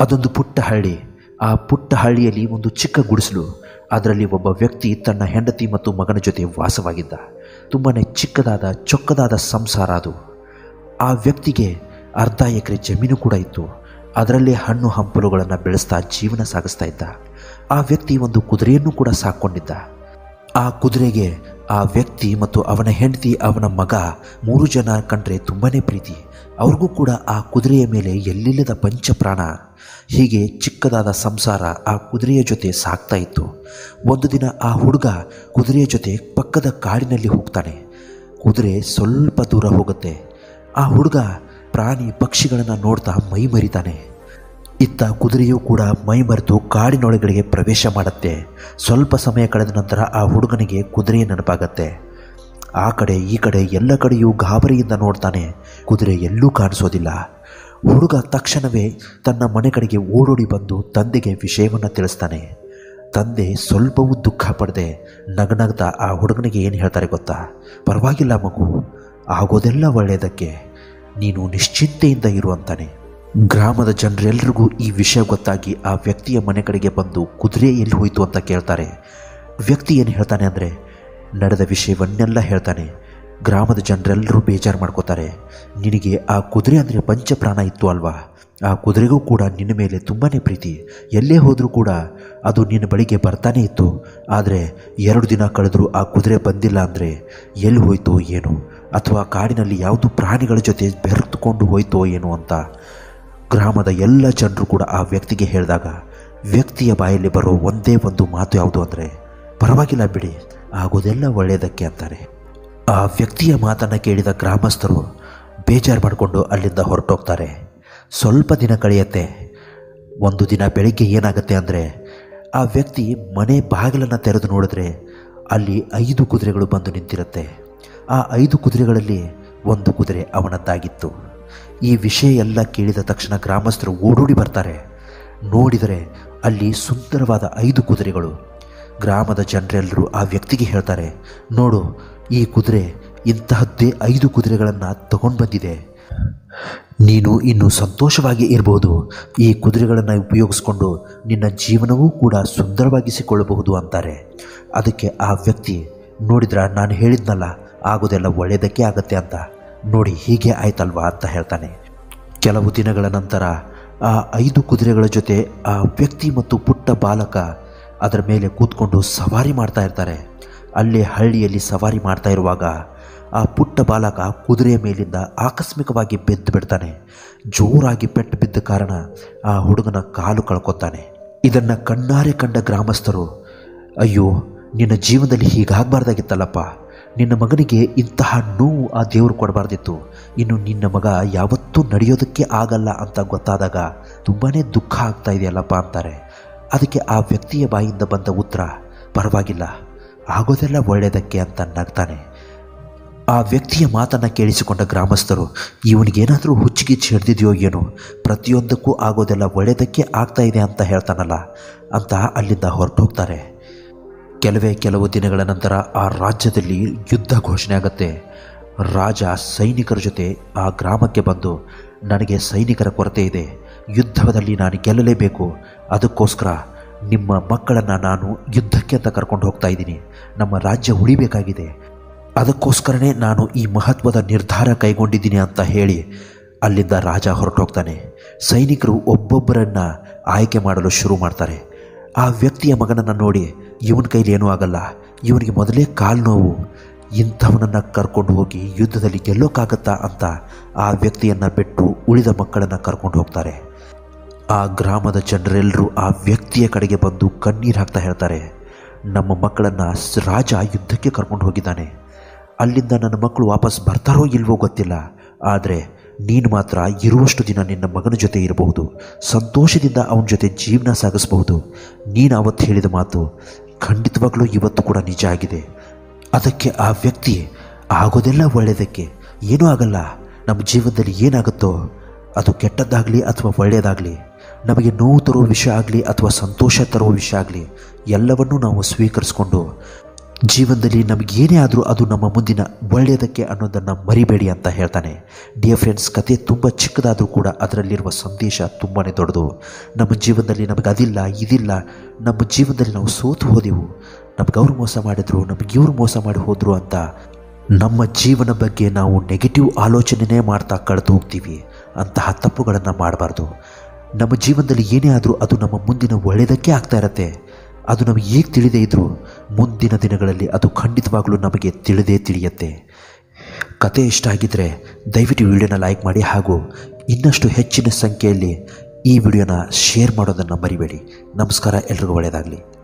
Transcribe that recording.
ಅದೊಂದು ಪುಟ್ಟ ಹಳ್ಳಿ. ಆ ಪುಟ್ಟ ಹಳ್ಳಿಯಲ್ಲಿ ಒಂದು ಚಿಕ್ಕ ಗುಡಿಸಲು. ಅದರಲ್ಲಿ ಒಬ್ಬ ವ್ಯಕ್ತಿ ತನ್ನ ಹೆಂಡತಿ ಮತ್ತು ಮಗನ ಜೊತೆ ವಾಸವಾಗಿದ್ದ. ತುಂಬಾ ಚಿಕ್ಕದಾದ, ಚೊಕ್ಕದಾದ ಸಂಸಾರ ಅದು. ಆ ವ್ಯಕ್ತಿಗೆ ಅರ್ಧ ಎಕರೆ ಜಮೀನು ಕೂಡ ಇತ್ತು. ಅದರಲ್ಲಿ ಹಣ್ಣು ಹಂಪಲುಗಳನ್ನು ಬೆಳೆಸ್ತಾ ಜೀವನ ಸಾಗಿಸ್ತಾ ಇದ್ದ. ಆ ವ್ಯಕ್ತಿ ಒಂದು ಕುದುರೆಯನ್ನು ಕೂಡ ಸಾಕೊಂಡಿದ್ದ ಆ ಕುದುರೆಗೆ ಆ ವ್ಯಕ್ತಿ ಮತ್ತು ಅವನ ಹೆಂಡತಿ, ಅವನ ಮಗ ಮೂರು ಜನ ಕಂಡ್ರೆ ತುಂಬಾ ಪ್ರೀತಿ. ಅವ್ರಿಗೂ ಕೂಡ ಆ ಕುದುರೆಯ ಮೇಲೆ ಎಲ್ಲಿಲ್ಲದ ಪಂಚಪ್ರಾಣ. ಹೀಗೆ ಚಿಕ್ಕದಾದ ಸಂಸಾರ ಆ ಕುದುರೆಯ ಜೊತೆ ಸಾಕ್ತಾ ಇತ್ತು. ಒಂದು ದಿನ ಆ ಹುಡುಗ ಕುದುರೆಯ ಜೊತೆ ಪಕ್ಕದ ಕಾಡಿನಲ್ಲಿ ಹೋಗ್ತಾನೆ. ಕುದುರೆ ಸ್ವಲ್ಪ ದೂರ ಹೋಗುತ್ತೆ. ಆ ಹುಡುಗ ಪ್ರಾಣಿ ಪಕ್ಷಿಗಳನ್ನು ನೋಡ್ತಾ ಮೈ ಮರಿತಾನೆ ಇತ್ತ ಕುದುರೆಯೂ ಕೂಡ ಮೈ ಮರೆತು ಕಾಡಿನೊಳಗಡೆಗೆ ಪ್ರವೇಶ ಮಾಡುತ್ತೆ. ಸ್ವಲ್ಪ ಸಮಯ ಕಳೆದ ನಂತರ ಆ ಹುಡುಗನಿಗೆ ಕುದುರೆಯ ನೆನಪಾಗತ್ತೆ. ಆ ಕಡೆ, ಈ ಕಡೆ ಎಲ್ಲ ಕಡೆಯೂ ಗಾಬರಿಯಿಂದ ನೋಡ್ತಾನೆ. ಕುದುರೆ ಎಲ್ಲೂ ಕಾಣಿಸೋದಿಲ್ಲ. ಹುಡುಗ ತಕ್ಷಣವೇ ತನ್ನ ಮನೆ ಕಡೆಗೆ ಓಡೋಡಿ ಬಂದು ತಂದೆಗೆ ವಿಷಯವನ್ನು ತಿಳಿಸ್ತಾನೆ. ತಂದೆ ಸ್ವಲ್ಪವೂ ದುಃಖ ಪಡದೆ. ಆ ಹುಡುಗನಿಗೆ ಏನು ಹೇಳ್ತಾರೆ ಗೊತ್ತಾ? ಪರವಾಗಿಲ್ಲ ಮಗು. ಆಗೋದೆಲ್ಲ ಒಳ್ಳೆಯದಕ್ಕೆ. ನೀನು ನಿಶ್ಚಿಂತೆಯಿಂದ ಇರು ಅಂತಾನೆ. ಗ್ರಾಮದ ಜನರೆಲ್ಲರಿಗೂ ಈ ವಿಷಯ ಗೊತ್ತಾಗಿ ಆ ವ್ಯಕ್ತಿಯ ಮನೆ ಕಡೆಗೆ ಬಂದು ಕುದುರೆ ಎಲ್ಲಿ ಹೋಯಿತು ಅಂತ ಕೇಳ್ತಾರೆ. ವ್ಯಕ್ತಿ ಏನು ಹೇಳ್ತಾನೆ ಅಂದರೆ, ನಡೆದ ವಿಷಯವನ್ನೆಲ್ಲ ಹೇಳ್ತಾನೆ. ಗ್ರಾಮದ ಜನರೆಲ್ಲರೂ ಬೇಜಾರು ಮಾಡ್ಕೋತಾರೆ. ನಿನಗೆ ಆ ಕುದುರೆ ಅಂದರೆ ಪಂಚಪ್ರಾಣ ಇತ್ತು ಅಲ್ವಾ? ಆ ಕುದುರೆಗೂ ಕೂಡ ನಿನ್ನ ಮೇಲೆ ತುಂಬಾ ಪ್ರೀತಿ. ಎಲ್ಲೇ ಹೋದರೂ ಕೂಡ ಅದು ನಿನ್ನ ಬಳಿಗೆ ಬರ್ತಾನೆ ಇತ್ತು. ಆದರೆ ಎರಡು ದಿನ ಕಳೆದರೂ ಆ ಕುದುರೆ ಬಂದಿಲ್ಲ ಅಂದರೆ ಎಲ್ಲಿ ಹೋಯ್ತೋ ಏನು? ಅಥವಾ ಕಾಡಿನಲ್ಲಿ ಯಾವುದು ಪ್ರಾಣಿಗಳ ಜೊತೆ ಬೆರೆತುಕೊಂಡು ಹೋಯ್ತೋ ಏನು ಅಂತ? ಗ್ರಾಮದ ಎಲ್ಲ ಜನರು ಕೂಡ ಆ ವ್ಯಕ್ತಿಗೆ ಹೇಳಿದಾಗ ವ್ಯಕ್ತಿಯ ಬಾಯಲ್ಲಿ ಬರೋ ಒಂದೇ ಒಂದು ಮಾತು ಯಾವುದು ಅಂದರೆ, ಪರವಾಗಿಲ್ಲ ಬಿಡಿ, ಆಗೋದೆಲ್ಲ ಒಳ್ಳೆಯದಕ್ಕೆ ಅಂತಾರೆ. ಆ ವ್ಯಕ್ತಿಯ ಮಾತನ್ನು ಕೇಳಿದ ಗ್ರಾಮಸ್ಥರು ಬೇಜಾರು ಮಾಡಿಕೊಂಡು ಅಲ್ಲಿಂದ ಹೊರಟೋಗ್ತಾರೆ. ಸ್ವಲ್ಪ ದಿನ ಕಳೆಯುತ್ತೆ. ಒಂದು ದಿನ ಬೆಳಿಗ್ಗೆ ಏನಾಗುತ್ತೆ ಅಂದರೆ, ಆ ವ್ಯಕ್ತಿ ಮನೆ ಬಾಗಿಲನ್ನು ತೆರೆದು ನೋಡಿದ್ರೆ ಅಲ್ಲಿ ಐದು ಕುದುರೆಗಳು ಬಂದು ನಿಂತಿರುತ್ತೆ. ಆ ಐದು ಕುದುರೆಗಳಲ್ಲಿ ಒಂದು ಕುದುರೆ ಅವನದ್ದಾಗಿತ್ತು. ಈ ವಿಷಯ ಎಲ್ಲ ಕೇಳಿದ ತಕ್ಷಣ ಗ್ರಾಮಸ್ಥರು ಓಡೋಡಿ ಬರ್ತಾರೆ. ನೋಡಿದರೆ ಅಲ್ಲಿ ಸುಂದರವಾದ ಐದು ಕುದುರೆಗಳು. ಗ್ರಾಮದ ಜನರೆಲ್ಲರೂ ಆ ವ್ಯಕ್ತಿಗೆ ಹೇಳ್ತಾರೆ, ನೋಡು, ಈ ಕುದುರೆ ಇಂತಹದ್ದೇ ಐದು ಕುದುರೆಗಳನ್ನು ತಗೊಂಡು ಬಂದಿದೆ. ನೀನು ಇನ್ನು ಸಂತೋಷವಾಗಿ ಇರಬಹುದು ಈ ಕುದುರೆಗಳನ್ನು ಉಪಯೋಗಿಸ್ಕೊಂಡು ನಿನ್ನ ಜೀವನವೂ ಕೂಡ ಸುಂದರವಾಗಿಸಿಕೊಳ್ಳಬಹುದು ಅಂತಾರೆ. ಅದಕ್ಕೆ ಆ ವ್ಯಕ್ತಿ, ನೋಡಿದ್ರ, ನಾನು ಹೇಳಿದ್ನಲ್ಲ, ಆಗೋದೆಲ್ಲ ಒಳ್ಳೆಯದಕ್ಕೆ ಆಗತ್ತೆ ಅಂತ. ನೋಡಿ ಹೀಗೆ ಆಯ್ತಲ್ವಾ ಅಂತ ಹೇಳ್ತಾನೆ. ಕೆಲವು ದಿನಗಳ ನಂತರ ಆ ಐದು ಕುದುರೆಗಳ ಜೊತೆ ಆ ವ್ಯಕ್ತಿ ಮತ್ತು ಪುಟ್ಟ ಬಾಲಕ ಅದರ ಮೇಲೆ ಕೂತ್ಕೊಂಡು ಸವಾರಿ ಮಾಡ್ತಾ ಇರ್ತಾರೆ. ಅಲ್ಲಿ ಹಳ್ಳಿಯಲ್ಲಿ ಸವಾರಿ ಮಾಡ್ತಾ ಇರುವಾಗ ಆ ಪುಟ್ಟ ಬಾಲಕ ಕುದುರೆಯ ಮೇಲಿಂದ ಆಕಸ್ಮಿಕವಾಗಿ ಬೆದ್ದು ಬಿಡ್ತಾನೆ. ಜೋರಾಗಿ ಪೆಟ್ಟು ಬಿದ್ದ ಕಾರಣ ಆ ಹುಡುಗನ ಕಾಲು ಕಳ್ಕೊತಾನೆ. ಇದನ್ನು ಕಣ್ಣಾರೆ ಕಂಡ ಗ್ರಾಮಸ್ಥರು, ಅಯ್ಯೋ, ನಿನ್ನ ಜೀವನದಲ್ಲಿ ಹೀಗಾಗಬಾರ್ದಾಗಿತ್ತಲ್ಲಪ್ಪ. ನಿನ್ನ ಮಗನಿಗೆ ಇಂತಹ ನೋವು ಆ ದೇವರು ಕೊಡಬಾರ್ದಿತ್ತು. ಇನ್ನು ನಿನ್ನ ಮಗ ಯಾವತ್ತೂ ನಡೆಯೋದಕ್ಕೆ ಆಗಲ್ಲ ಅಂತ ಗೊತ್ತಾದಾಗ ತುಂಬಾ ದುಃಖ ಆಗ್ತಾ ಇದೆಯಲ್ಲಪ್ಪ ಅಂತಾರೆ. ಅದಕ್ಕೆ ಆ ವ್ಯಕ್ತಿಯ ಬಾಯಿಂದ ಬಂದ ಉತ್ತರ, ಪರವಾಗಿಲ್ಲ, ಆಗೋದೆಲ್ಲ ಒಳ್ಳೆಯದಕ್ಕೆ ಅಂತ ನಗ್ತಾನೆ. ಆ ವ್ಯಕ್ತಿಯ ಮಾತನ್ನು ಕೇಳಿಸಿಕೊಂಡ ಗ್ರಾಮಸ್ಥರು, ಇವನಿಗೇನಾದರೂ ಹುಚ್ಚಿಗೆ ಹಿಡ್ದಿದೆಯೋ ಏನೋ? ಪ್ರತಿಯೊಂದಕ್ಕೂ ಆಗೋದೆಲ್ಲ ಒಳ್ಳೆಯದಕ್ಕೆ ಆಗ್ತಾ ಇದೆ ಅಂತ ಹೇಳ್ತಾನಲ್ಲ, ಅಂತ ಅಲ್ಲಿಂದ ಹೊರಟೋಗ್ತಾರೆ. ಕೆಲವೇ ಕೆಲವು ದಿನಗಳ ನಂತರ ಆ ರಾಜ್ಯದಲ್ಲಿ ಯುದ್ಧ ಘೋಷಣೆ ಆಗುತ್ತೆ. ರಾಜ ಸೈನಿಕರ ಜೊತೆ ಆ ಗ್ರಾಮಕ್ಕೆ ಬಂದು, ನನಗೆ ಸೈನಿಕರ ಕೊರತೆ ಇದೆ. ಯುದ್ಧದಲ್ಲಿ ನಾನು ಗೆಲ್ಲಲೇಬೇಕು. ಅದಕ್ಕೋಸ್ಕರ ನಿಮ್ಮ ಮಕ್ಕಳನ್ನು ನಾನು ಯುದ್ಧಕ್ಕೆ ಅಂತ ಕರ್ಕೊಂಡು ಹೋಗ್ತಾ ಇದ್ದೀನಿ. ನಮ್ಮ ರಾಜ್ಯ ಉಳಿಬೇಕಾಗಿದೆ. ಅದಕ್ಕೋಸ್ಕರನೇ ನಾನು ಈ ಮಹತ್ವದ ನಿರ್ಧಾರ ಕೈಗೊಂಡಿದ್ದೀನಿ ಅಂತ ಹೇಳಿ ಅಲ್ಲಿಂದ ರಾಜ ಹೊರಟೋಗ್ತಾನೆ. ಸೈನಿಕರು ಒಬ್ಬೊಬ್ಬರನ್ನು ಆಯ್ಕೆ ಮಾಡಲು ಶುರು ಮಾಡ್ತಾರೆ. ಆ ವ್ಯಕ್ತಿಯ ಮಗನನ್ನು ನೋಡಿ ಇವನ ಕೈಲಿ ಏನೂ ಆಗಲ್ಲ. ಇವನಿಗೆ ಮೊದಲೇ ಕಾಲು ನೋವು. ಇಂಥವನನ್ನು ಕರ್ಕೊಂಡು ಹೋಗಿ ಯುದ್ಧದಲ್ಲಿ ಗೆಲ್ಲೋಕ್ಕಾಗತ್ತಾ ಅಂತ ಆ ವ್ಯಕ್ತಿಯನ್ನು ಬಿಟ್ಟು ಉಳಿದ ಮಕ್ಕಳನ್ನು ಕರ್ಕೊಂಡು ಹೋಗ್ತಾರೆ. ಆ ಗ್ರಾಮದ ಜನರೆಲ್ಲರೂ ಆ ವ್ಯಕ್ತಿಯ ಕಡೆಗೆ ಬಂದು ಕಣ್ಣೀರು ಹಾಕ್ತಾ ಹೇಳ್ತಾರೆ, ನಮ್ಮ ಮಕ್ಕಳನ್ನು ರಾಜ ಯುದ್ಧಕ್ಕೆ ಕರ್ಕೊಂಡು ಹೋಗಿದ್ದಾನೆ. ಅಲ್ಲಿಂದ ನನ್ನ ಮಕ್ಕಳು ವಾಪಸ್ ಬರ್ತಾರೋ ಇಲ್ವೋ ಗೊತ್ತಿಲ್ಲ. ಆದರೆ ನೀನು ಮಾತ್ರ ಇರುವಷ್ಟು ದಿನ ನಿನ್ನ ಮಗನ ಜೊತೆ ಇರಬಹುದು. ಸಂತೋಷದಿಂದ ಅವನ ಜೊತೆ ಜೀವನ ಸಾಗಿಸಬಹುದು. ನೀನು ಅವತ್ತು ಹೇಳಿದ ಮಾತು ಖಂಡಿತವಾಗ್ಲೂ ಇವತ್ತು ಕೂಡ ನಿಜ ಆಗಿದೆ. ಅದಕ್ಕೆ ಆ ವ್ಯಕ್ತಿ ಆಗೋದೆಲ್ಲ ಒಳ್ಳೆಯದಕ್ಕೆ ಏನೂ ಆಗಲ್ಲ. ನಮ್ಮ ಜೀವನದಲ್ಲಿ ಏನಾಗುತ್ತೋ ಅದು ಕೆಟ್ಟದ್ದಾಗಲಿ ಅಥವಾ ಒಳ್ಳೆಯದಾಗಲಿ, ನಮಗೆ ನೋವು ತರುವ ವಿಷಯ ಆಗಲಿ ಅಥವಾ ಸಂತೋಷ ತರುವ ವಿಷಯ ಆಗಲಿ, ಎಲ್ಲವನ್ನೂ ನಾವು ಸ್ವೀಕರಿಸ್ಕೊಂಡು ಜೀವನದಲ್ಲಿ ನಮಗೇನೇ ಆದರೂ ಅದು ನಮ್ಮ ಮುಂದಿನ ಒಳ್ಳೆಯದಕ್ಕೆ ಅನ್ನೋದನ್ನು ಮರಿಬೇಡಿ ಅಂತ ಹೇಳ್ತಾನೆ. ಡಿಯರ್ ಫ್ರೆಂಡ್ಸ್ ಕತೆ ತುಂಬ ಚಿಕ್ಕದಾದರೂ ಕೂಡ ಅದರಲ್ಲಿರುವ ಸಂದೇಶ ತುಂಬಾ ದೊಡ್ಡದು. ನಮ್ಮ ಜೀವನದಲ್ಲಿ ನಮಗೆ ಅದಿಲ್ಲ, ಇದಿಲ್ಲ ನಮ್ಮ ಜೀವನದಲ್ಲಿ ನಾವು ಸೋತು ಹೋದೆವು. ನಮ್ಗೆ ಅವ್ರು ಮೋಸ ಮಾಡಿದ್ರು, ನಮಗೆ ಇವ್ರು ಮೋಸ ಮಾಡಿ ಹೋದರು ಅಂತ ನಮ್ಮ ಜೀವನ ಬಗ್ಗೆ ನಾವು ನೆಗೆಟಿವ್ ಆಲೋಚನೆನೇ ಮಾಡ್ತಾ ಕಳೆದು ಹೋಗ್ತೀವಿ ಅಂತಹ ತಪ್ಪುಗಳನ್ನು ಮಾಡಬಾರ್ದು. ನಮ್ಮ ಜೀವನದಲ್ಲಿ ಏನೇ ಆದರೂ ಅದು ನಮ್ಮ ಮುಂದಿನ ಒಳ್ಳೆಯದಕ್ಕೆ ಆಗ್ತಾ ಇರತ್ತೆ. ಅದು ನಮಗೆ ಹೇಗೆ ತಿಳಿದೇ ಇದ್ದರೂ ಮುಂದಿನ ದಿನಗಳಲ್ಲಿ ಅದು ಖಂಡಿತವಾಗ್ಲೂ ನಮಗೆ ತಿಳಿದೇ ತಿಳಿಯುತ್ತೆ. ಕತೆ ಇಷ್ಟ ಆಗಿದ್ದರೆ ದಯವಿಟ್ಟು ವಿಡಿಯೋನ ಲೈಕ್ ಮಾಡಿ ಹಾಗೂ ಇನ್ನಷ್ಟು ಹೆಚ್ಚಿನ ಸಂಖ್ಯೆಯಲ್ಲಿ ಈ ವಿಡಿಯೋನ ಶೇರ್ ಮಾಡೋದನ್ನು ಮರಿಬೇಡಿ. ನಮಸ್ಕಾರ ಎಲ್ರಿಗೂ ಒಳ್ಳೆಯದಾಗಲಿ.